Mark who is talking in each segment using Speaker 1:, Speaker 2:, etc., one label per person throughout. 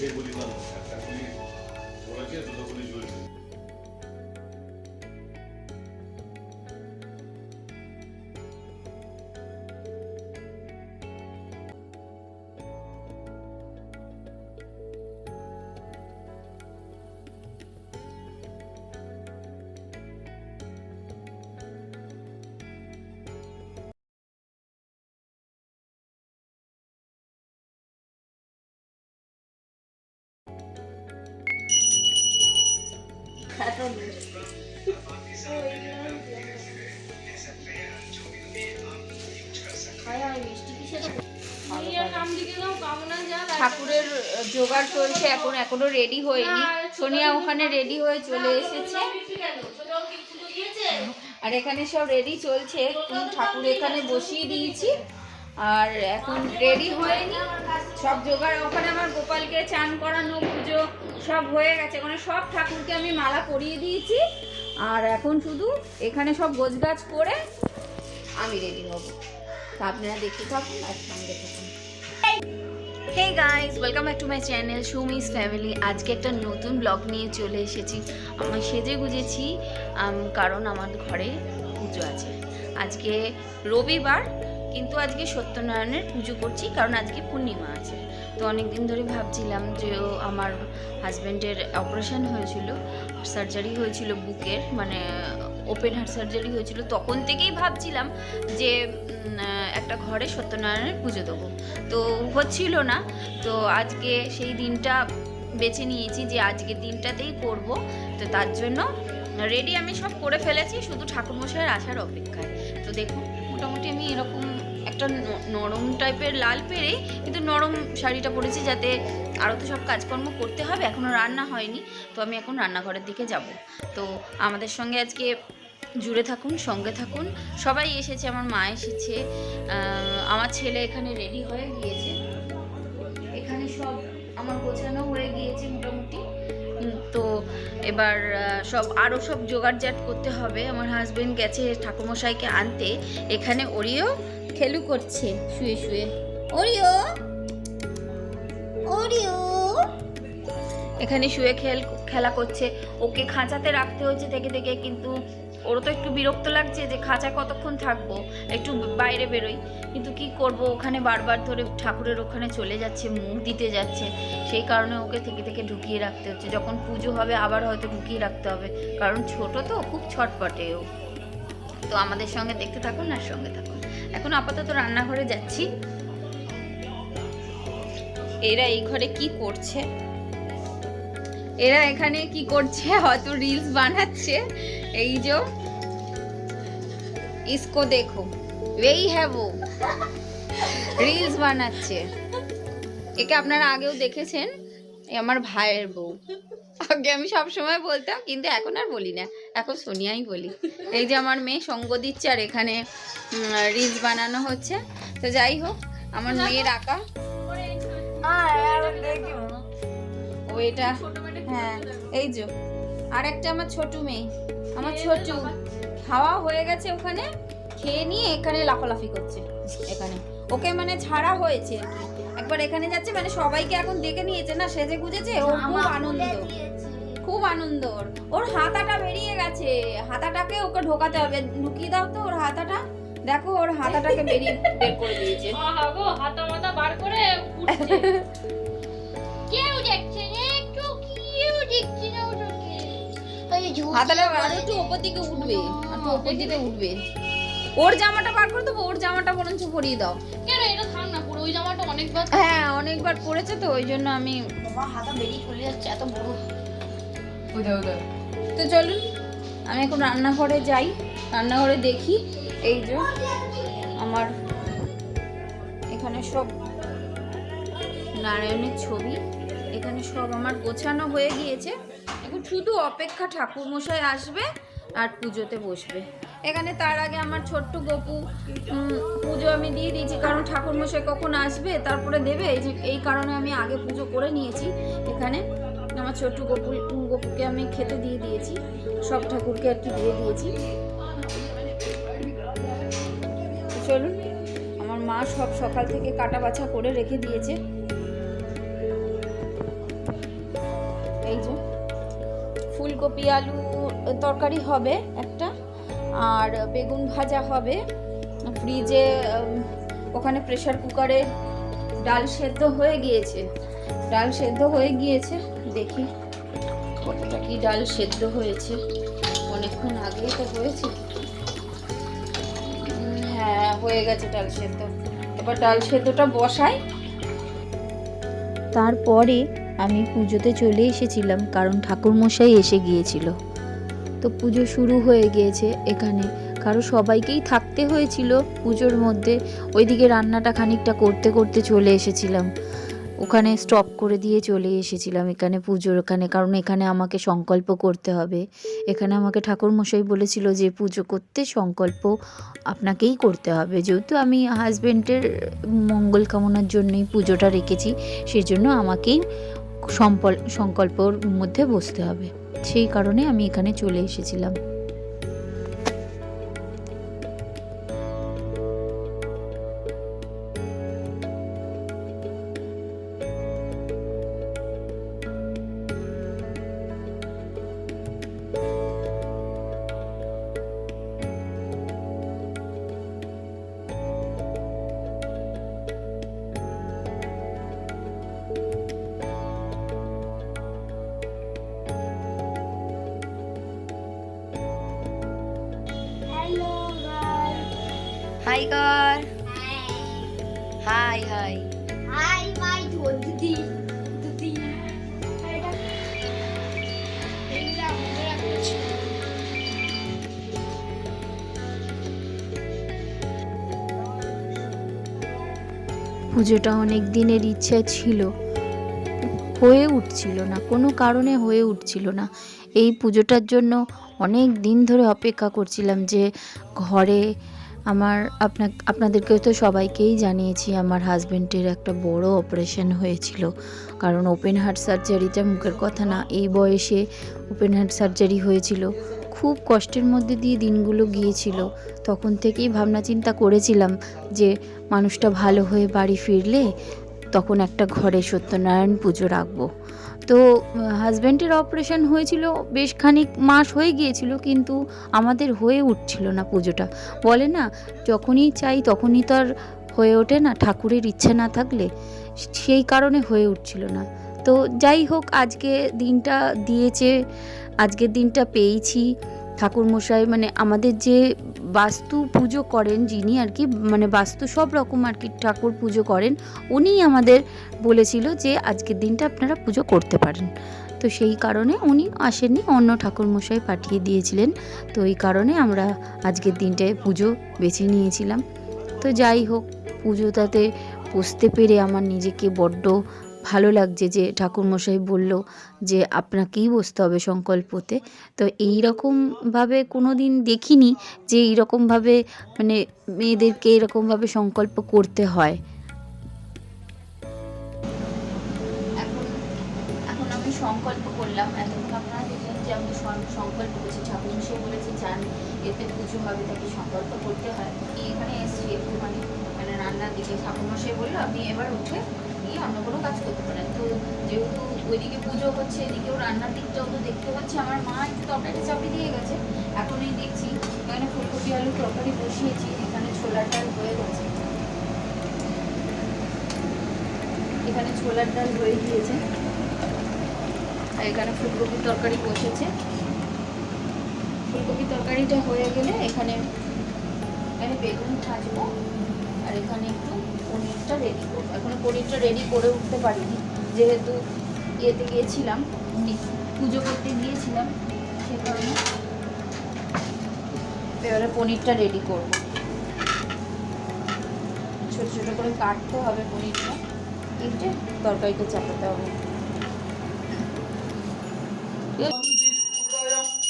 Speaker 1: mergulhando.
Speaker 2: ঠাকুরের জোগাড় চলছে এখন এখনও রেডি হয়নি। সোনিয়া ওখানে রেডি হয়ে চলে এসেছে। আর এখানে সব রেডি চলছে। ঠাকুর এখানে বসিয়ে দিয়েছি। আর এখন রেডি হয়নি। সব জোগাড়, ওখানে আমার গোপালকে চান করানো, পুজো সব হয়ে গেছে। ওখানে সব ঠাকুরকে আমি মালা পরিয়ে দিয়েছি। আর এখন শুধু এখানে সব গোছগাছ করে আমি রেডি হব। তা আপনারা দেখতে থাকুন আর সঙ্গে থাকুন। Hey guys welcome back to my channel Sumi's family আজকে একটা নতুন ব্লগ নিয়ে চলে এসেছি। আমি সেজে গুজেছি কারণ আমার ঘরে পুজো আছে। আজকে রবিবার কিন্তু আজকে সত্যনারায়ণের পুজো করছি, কারণ আজকে পূর্ণিমা আছে। তো অনেক দিন ধরে ভাবছিলাম যে আমার হাজব্যান্ডের অপারেশন হয়েছিল সার্জারি হয়েছিল বুকের মানে ওপেন হার্ট সার্জারি হয়েছিল। তখন থেকেই ভাবছিলাম যে একটা ঘরে সত্যনারায়ণের পুজো দেবো। তো হচ্ছিল না। তো আজকে সেই দিনটা বেছে নিয়েছি যে আজকের দিনটাতেই করব। তো তার জন্য রেডি আমি সব করে ফেলেছি, শুধু ঠাকুরমশাইয়ের আসার অপেক্ষায়। তো দেখুন, মোটামুটি আমি এরকম একটা নরম টাইপের লাল পেরে কিন্তু নরম শাড়িটা পরেছি যাতে আরও তো সব কাজকর্ম করতে হবে। এখনও রান্না হয়নি, তো আমি এখন রান্নাঘরের দিকে যাব। তো আমাদের সঙ্গে আজকে জুড়ে থাকুন, সঙ্গে থাকুন। সবাই এসেছে, আমার মা এসেছে। আমার ছেলে এখানে রেডি হয়ে গিয়েছে। এখানে সব আমার গোছানো এবার সব আরও সব জোগাড় জোগাড়জাট করতে হবে। আমার হাজবেন্ড গেছে ঠাকুমশাইকে আনতে। এখানে ওরিও খেলু করছে, শুয়ে শুয়ে। ওরিও ওরিও এখানে শুয়ে খেল, খেলা করছে। ওকে খাঁচাতে রাখতে হচ্ছে থেকে থেকে, কিন্তু ওরও তো একটু বিরক্ত লাগছে যে খাঁচা কতক্ষণ থাকব, একটু বাইরে বেরোই। কিন্তু কি করব, ওখানে বারবার ধরে ঠাকুরের ওখানে চলে যাচ্ছে, মুখ দিতে যাচ্ছে। সেই কারণে ওকে থেকে থেকে ঢুকিয়ে রাখতে হচ্ছে। যখন পুজো হবে, আবার হয়তো ঢুকিয়ে রাখতে হবে। কারণ ছোট তো, খুব ছটপটে ও। তো আমাদের সঙ্গে দেখতে থাকুন আর সঙ্গে থাকুন। এখন আপাতত রান্নাঘরে যাচ্ছি। এরা এই ঘরে কি করছে? এরা এখানে কি করছে? হয়তো রিলস বানাচ্ছে। এই যে ইসকো দেখো। এই হ্যাভো রিলস বানাচ্ছে। একে আপনারা আগেও দেখেছেন? আমার ভাইয়ের বউ। আগে আমি সবসময় বলতাম কিন্তু এখন আর বলি না। এখন সোনিয়াই বলি। এই যে আমার মেয়ে সঙ্গ দিচ্ছে আর এখানে রিলস বানানো হচ্ছে। তো যাই হোক আমার মেয়ের আঁকা। ও এটা হ্যাঁ এই যে। আর একটা আমার ছোট মেয়ে। আমার ছোট খাওয়া হয়ে গেছে ওখানে খেয়ে নিয়ে এখানে লাফালাফি করছে এখানে। ওকে মানে ছাড়া হয়েছে একবার এখানে যাচ্ছে মানে সবাইকে এখন দেখে নিয়েছে না সেজে গুজেছে ওর খুব আনন্দ। খুব আনন্দ ওর। ওর হাতাটা বেরিয়ে গেছে। হাতাটাকে ওকে ঢোকাতে হবে। ঢুকিয়ে দাও তো ওর হাতাটা। দেখো ওর হাতাটাকে বেরিয়ে বের করে দিয়েছে।
Speaker 3: হাতা মাথা বার করে
Speaker 2: হাতাটা আরও একটু ওপর দিকে উঠবে একটু ওপর দিকে উঠবে। ওর জামাটা বার করে দেবো ওর জামাটা বরঞ্চ পরিয়ে দাও।
Speaker 3: কেন? এটা থাক না পুরো ওই জামাটা অনেকবার
Speaker 2: হ্যাঁ অনেকবার পরেছে তো ওই জন্য আমি
Speaker 3: বাবা হাতা বেরিয়ে চলে যাচ্ছে এত বড়।
Speaker 2: তো চলুন আমি এখন রান্নাঘরে যাই। রান্নাঘরে দেখি এই যে আমার এখানে সব নারায়ণের ছবি। এখানে সব আমার গোছানো হয়ে গিয়েছে। এখন শুধু অপেক্ষা ঠাকুর মশাই আসবে আর পুজোতে বসবে।
Speaker 4: এখানে তার আগে আমার ছোট্ট গপু পুজো আমি দিয়ে দিয়েছি, কারণ ঠাকুরমশাই কখন আসবে তারপরে দেবে। এই যে, এই কারণে আমি আগে পুজো করে নিয়েছি। এখানে আমার ছোট্ট গপু গপুকে আমি খেতে দিয়ে দিয়েছি। সব ঠাকুরকে আর কি দিয়ে দিয়েছি। চলুন, আমার মা সব সকাল থেকে কাটা বাছা করে রেখে দিয়েছে। ফুলকপি আলু তরকারি হবে একটা, আর বেগুন ভাজা হবে। ফ্রিজে ওখানে প্রেশার কুকারে ডাল সেদ্ধ হয়ে গিয়েছে। ডাল সেদ্ধ হয়ে গিয়েছে, দেখি কতটা কি ডাল সেদ্ধ হয়েছে। অনেকক্ষণ আগেই তো হয়েছে। হ্যাঁ হয়ে গেছে ডাল সেদ্ধ। এবার ডাল সেদ্ধটা বসাই।
Speaker 2: তারপরে আমি পুজোতে চলে এসেছিলাম, কারণ ঠাকুরমশাই এসে গিয়েছিল। তো পুজো শুরু হয়ে গিয়েছে এখানে। কারও সবাইকেই থাকতে হয়েছিল পুজোর মধ্যে। ওইদিকে রান্নাটা খানিকটা করতে করতে চলে এসেছিলাম। ওখানে স্টপ করে দিয়ে চলে এসেছিলাম এখানে পুজোর ওখানে, কারণ এখানে আমাকে সংকল্প করতে হবে। এখানে আমাকে ঠাকুরমশাই বলেছিল যে পুজো করতে সংকল্প আপনাকেই করতে হবে। যেহেতু আমি হাজব্যান্ডের মঙ্গল কামনার জন্যই পুজোটা রেখেছি সেই জন্য আমাকেই সংকল্পর মধ্যে বসতে হবে। সেই কারণে আমি এখানে চলে এসেছিলাম। হাই কর হাই হাই
Speaker 5: হাই মাই দিদি
Speaker 2: পুজোটা অনেক দিনের ইচ্ছা ছিল। হয়ে উঠছিল না কোনো কারণে হয়ে উঠছিল না। এই পুজোটার জন্য অনেক দিন ধরে অপেক্ষা করছিলাম যে ঘরে আমার আপনা আপনাদেরকে তো সবাইকেই জানিয়েছি, আমার হাজব্যান্ডের একটা বড় অপারেশন হয়েছিল। কারণ ওপেন হার্ট সার্জারিটা মুখের কথা না, এই বয়সে ওপেন হার্ট সার্জারি হয়েছিল। খুব কষ্টের মধ্যে দিয়ে দিনগুলো গিয়েছিল। তখন থেকেই ভাবনা চিন্তা করেছিলাম যে, মানুষটা ভালো হয়ে বাড়ি ফিরলে তখন একটা ঘরে সত্যনারায়ণ পুজো রাখব। তো হাজব্যান্ডের অপারেশন হয়েছিল বেশ খানিক মাস হয়ে গিয়েছিল, কিন্তু আমাদের হয়ে উঠছিল না পুজোটা। বলে না, যখনই চাই তখনই তো আর হয়ে ওঠে না, ঠাকুরের ইচ্ছে না থাকলে সেই কারণে হয়ে উঠছিল না। তো যাই হোক, আজকে দিনটা দিয়েছে, আজকের দিনটা পেয়েছি। ঠাকুরমশাই মানে আমাদের যে বাস্তু পুজো করেন যিনি আর কি মানে বাস্তু সব রকম আর কি ঠাকুর পুজো করেন উনিই আমাদের বলেছিল যে আজকের দিনটা আপনারা পুজো করতে পারেন। তো সেই কারণে উনি আসেননি, অন্য ঠাকুরমশাই পাঠিয়ে দিয়েছিলেন। তো এই কারণে আমরা আজকের দিনটায় পুজো বেছে নিয়েছিলাম। তো যাই হোক, পুজোটাতে বসতে পেরে আমার নিজেকে বড্ড ভালো লাগছে যে ঠাকুরমশাই বলল যে আপনাকেই বসতে হবে সংকল্পতে। তো এই রকমভাবে কোনো দিন দেখিনি যে এইরকমভাবে মানে মেয়েদেরকে এরকমভাবে সংকল্প করতে হয়।
Speaker 4: সংকল্প করলাম এতক্ষণ আপনারা দেখলেন যে আমি সংকল্প করছি। ঠাকুর বলেছে এতে পুজো হবে, তাকে সংকল্প করতে হয়। এখানে মানে রান্নার দিকে। ঠাকুরমশাই বলল, আপনি এবার উঠে গিয়ে অন্য কোনো কাজ করতে পারেন তো যেহেতু ওইদিকে পুজো হচ্ছে, এদিকেও রান্নার দিকটাও তো দেখতে হচ্ছে। আমার মা একটু তরকারি চাপিয়ে দিয়ে গেছে। এখন এই দেখছি, এখানে ফুলকপি, আলু তরকারি বসিয়েছি, এখানে ছোলার ডাল হয়ে গেছে। এখানে ছোলার ডাল হয়ে গিয়েছে। আর এখানে ফুলকপির তরকারি বসেছে। ফুলকপি তরকারিটা হয়ে গেলে এখানে এখানে বেগুন ভাজবো। আর এখানে একটু পনিরটা রেডি করব এখনও পনিরটা রেডি করে উঠতে পারিনি। যেহেতু ইয়েতে গিয়েছিলাম নি- পুজো করতে গিয়েছিলাম, সে কারণে এবারে পনিরটা রেডি করব। ছোট ছোট করে কাটতে হবে পনিরটা। কেটে তরকারিটা চাপাতে হবে।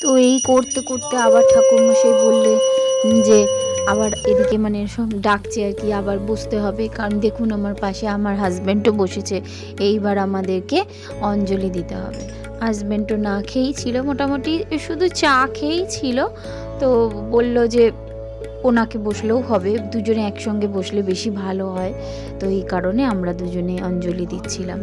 Speaker 2: তো এই করতে করতে আবার ঠাকুরমশাই বললে যে আবার এদিকে মানে সব ডাকছে আর কি, আবার বসতে হবে। কারণ দেখুন আমার পাশে আমার হাজব্যান্ডও বসেছে, এইবার আমাদেরকে অঞ্জলি দিতে হবে। হাজব্যান্ডও না খেয়েই ছিল, মোটামুটি শুধু চা খেয়েই ছিল। তো বলল যে ওনাকে বসলেও হবে, দুজনে একসঙ্গে বসলে বেশি ভালো হয়। তো এই কারণে আমরা দুজনে অঞ্জলি দিচ্ছিলাম।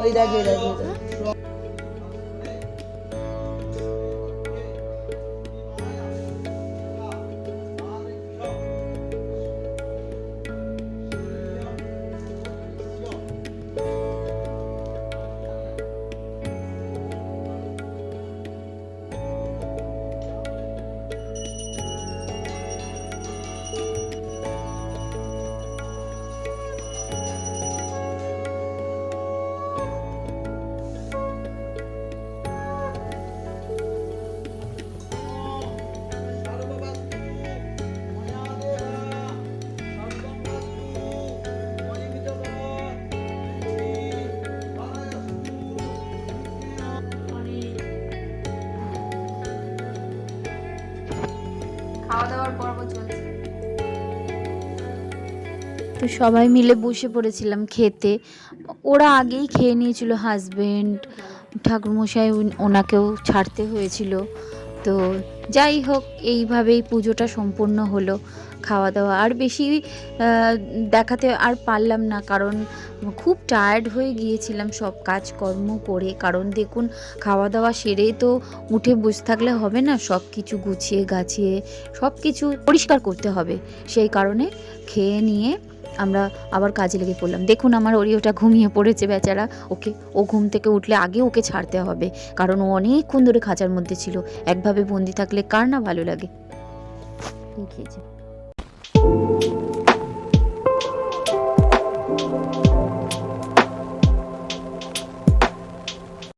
Speaker 4: ওই দেখে দেখে।
Speaker 2: তো সবাই মিলে বসে পড়েছিলাম খেতে। ওরা আগেই খেয়ে নিয়েছিল হাজবেন্ড ঠাকুরমশাই ওনাকেও ছাড়তে হয়েছিল। তো যাই হোক, এইভাবেই পুজোটা সম্পূর্ণ হলো খাওয়া দাওয়া আর বেশি দেখাতে আর পারলাম না, কারণ খুব টায়ার্ড হয়ে গিয়েছিলাম সব কাজকর্ম করে। কারণ দেখুন খাওয়া দাওয়া সেরে তো উঠে বসে থাকলে হবে না সব কিছু গুছিয়ে গাছিয়ে সব কিছু পরিষ্কার করতে হবে। সেই কারণে খেয়ে নিয়ে আমরা আবার কাজে লেগে পড়লাম। দেখুন আমার ওরিওটা ঘুমিয়ে পড়েছে বেচারা। ওকে, ও ঘুম থেকে উঠলে আগে ওকে ছাড়তে হবে। কারণ ও অনেকক্ষণ ধরে খাঁচার মধ্যে ছিল। একভাবে বন্দি থাকলে কার না ভালো লাগে? খেয়েছে?